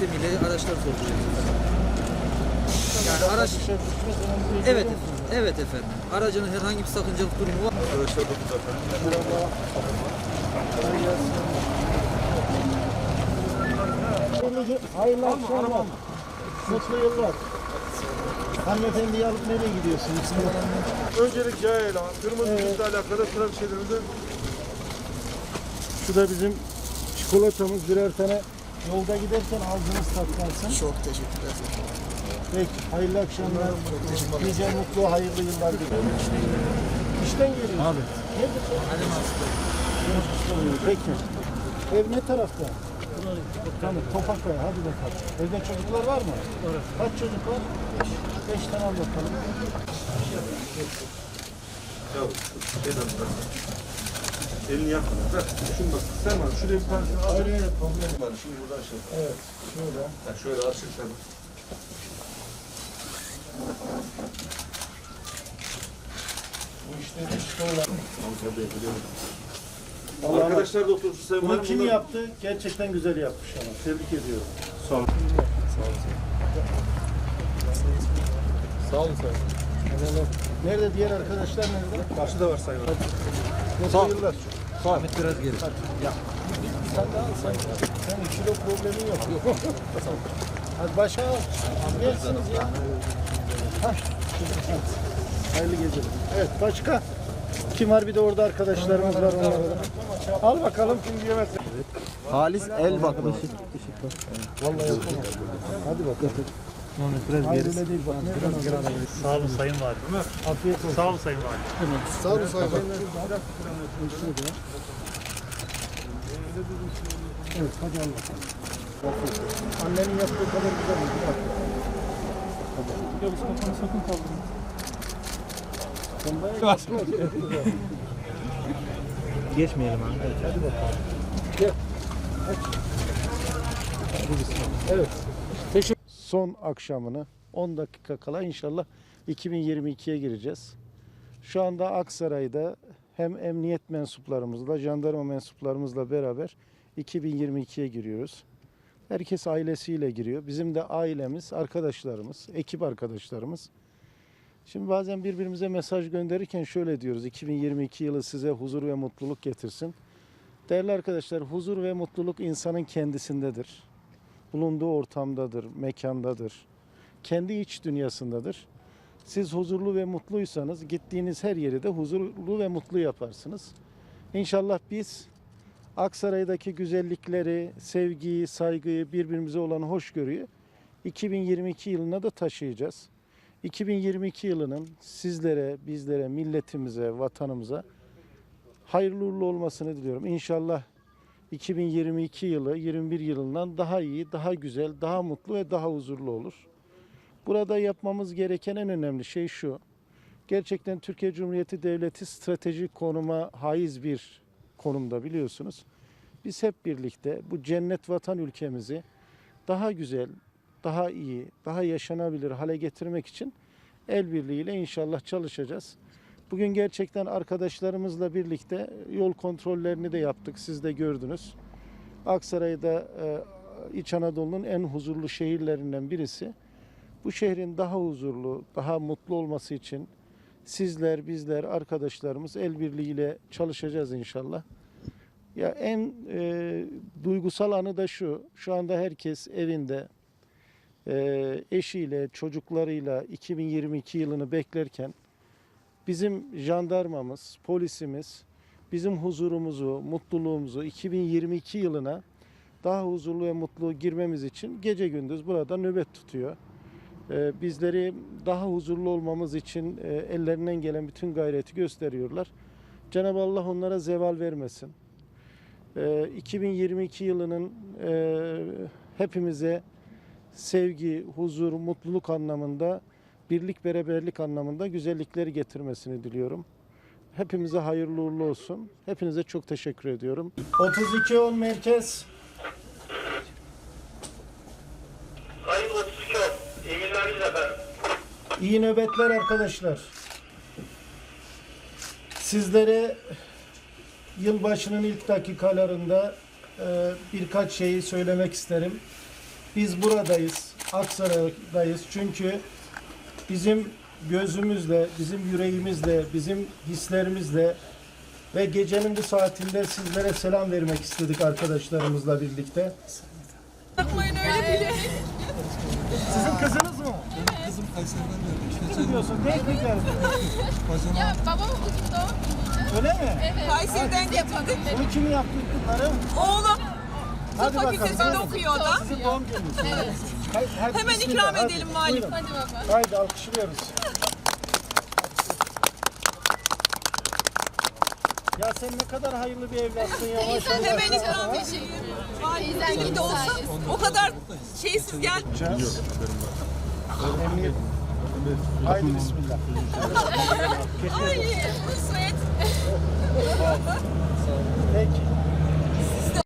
sistemiyle araçlar sorguluyoruz. Yani araç değil. evet evet efendim. Aracının herhangi bir sakıncalık durumu var. Arkadaşlar da burada efendim. Hayırlı akşamlar. Mutlu yıllar. Hanımefendiyi alıp nereye gidiyorsunuz? Öncelik yayayla, kırmızı evet. alakalı sıra bir şeylerimizi Şu da bizim çikolatamız birer tane yolda giderken ağzınız tatlansın. Çok teşekkürler. Peki, hayırlı akşamlar. Nice mutlu, hayırlı yıllar diliyorum. İşten geliyorsun. Abi. Nedir? Peki. Ev ne tarafta? Tamam, Topakkaya. Hadi bakalım. Evde çocuklar var mı? Var. Kaç çocuk var? Beş. Beş tane al bakalım. Ya bırak. Elini yakma. Bırak. Şunu bak. Sen var. Şuraya bir tane. Öyle öyle problem. Var. Şimdi buradan şey. Evet, şöyle. Ha, şöyle açık tabii. Bu işte işte olan. Tabii biliyorum. Allah Arkadaşlar da otursun. Sen Bunu kim Bunlar- yaptı? Gerçekten güzel yapmış ama. Tebrik ediyorum. Sağ olun. Sağ olun sayın. Nerede diğer arkadaşlar nerede? Karşıda var sayın. Mutlu yıllar. Ahmet biraz geri. Sen de al sen. Senin kilo problemin yok. Yok. Hadi başa al. Yersiniz ya. Hah. Hayırlı geceler. Evet başka? Kim var bir de orada arkadaşlarımız var onlara da. Al bakalım kim yemez. Halis el bakımı. Vallahi yapamam. Hadi bakalım. Hayır öyle değil bak. Nereden alıyorsun? Sağ olun Sayın Valim. Afiyet olsun. Sağ olun Sayın Valim. Sağ olun sayın. Evet hadi al bakalım. Annenin yaptığı kadar güzel mi? Bak. Yavuz kafanı sakın kaldırma. Geçmeyelim abi. Hadi bakalım. Gel. Hadi. Evet. Son akşamını 10 dakika kala inşallah 2022'ye gireceğiz. Şu anda Aksaray'da hem emniyet mensuplarımızla, jandarma mensuplarımızla beraber 2022'ye giriyoruz. Herkes ailesiyle giriyor. Bizim de ailemiz, arkadaşlarımız, ekip arkadaşlarımız. Şimdi bazen birbirimize mesaj gönderirken şöyle diyoruz. 2022 yılı size huzur ve mutluluk getirsin. Değerli arkadaşlar, huzur ve mutluluk insanın kendisindedir. Bulunduğu ortamdadır, mekandadır. Kendi iç dünyasındadır. Siz huzurlu ve mutluysanız gittiğiniz her yeri de huzurlu ve mutlu yaparsınız. İnşallah biz Aksaray'daki güzellikleri, sevgiyi, saygıyı, birbirimize olan hoşgörüyü 2022 yılına da taşıyacağız. 2022 yılının sizlere, bizlere, milletimize, vatanımıza hayırlı uğurlu olmasını diliyorum. İnşallah 2022 yılı 21 yılından daha iyi, daha güzel, daha mutlu ve daha huzurlu olur. Burada yapmamız gereken en önemli şey şu. Gerçekten Türkiye Cumhuriyeti Devleti stratejik konuma haiz bir konumda biliyorsunuz. Biz hep birlikte bu cennet vatan ülkemizi daha güzel, daha iyi, daha yaşanabilir hale getirmek için el birliğiyle inşallah çalışacağız. Bugün gerçekten arkadaşlarımızla birlikte yol kontrollerini de yaptık. Siz de gördünüz. Aksaray'da e, İç Anadolu'nun en huzurlu şehirlerinden birisi. Bu şehrin daha huzurlu, daha mutlu olması için sizler, bizler, arkadaşlarımız el birliğiyle çalışacağız inşallah. Ya en e, duygusal anı da şu. Şu anda herkes evinde e, eşiyle, çocuklarıyla 2022 yılını beklerken bizim jandarmamız, polisimiz bizim huzurumuzu, mutluluğumuzu 2022 yılına daha huzurlu ve mutlu girmemiz için gece gündüz burada nöbet tutuyor. Ee, Bizleri daha huzurlu olmamız için e, ellerinden gelen bütün gayreti gösteriyorlar. Cenab-ı Allah onlara zeval vermesin. Ee, 2022 yılının e, hepimize sevgi, huzur, mutluluk anlamında, birlik, beraberlik anlamında güzellikleri getirmesini diliyorum. Hepimize hayırlı uğurlu olsun. Hepinize çok teşekkür ediyorum. 3210 merkez. Sayın Otuzkör, iyi günler efendim. İyi nöbetler arkadaşlar. Sizlere yılbaşının ilk dakikalarında e, birkaç şeyi söylemek isterim. biz buradayız, Aksaray'dayız. Çünkü bizim gözümüzle, bizim yüreğimizle, bizim hislerimizle ve gecenin bu saatinde sizlere selam vermek istedik arkadaşlarımızla birlikte. Bakmayın öyle bile. Sizin kızınız mı? Kızım Kayseri'den geldi. Kim diyorsun? Teknik geldi. Ya babam okuttu. Öyle mi? Evet. Kayseri'den getirdik. Bunu kim yaptı bunları? Oğlum Hadi bakalım. fakültesinde okuyor da. Sizin doğum gününüz. Evet. Hadi, hadi Hemen bismillah, ikram hadi. edelim valim. Buyurun. Hadi baba. Haydi alkışlıyoruz. Ya sen ne kadar hayırlı bir evlatsın ya maşallah. Hemen ikram edelim. Valim iyi de olsa o kadar şeysiz gel. Emniyet. Haydi bismillah. Ay, Nusret. Peki.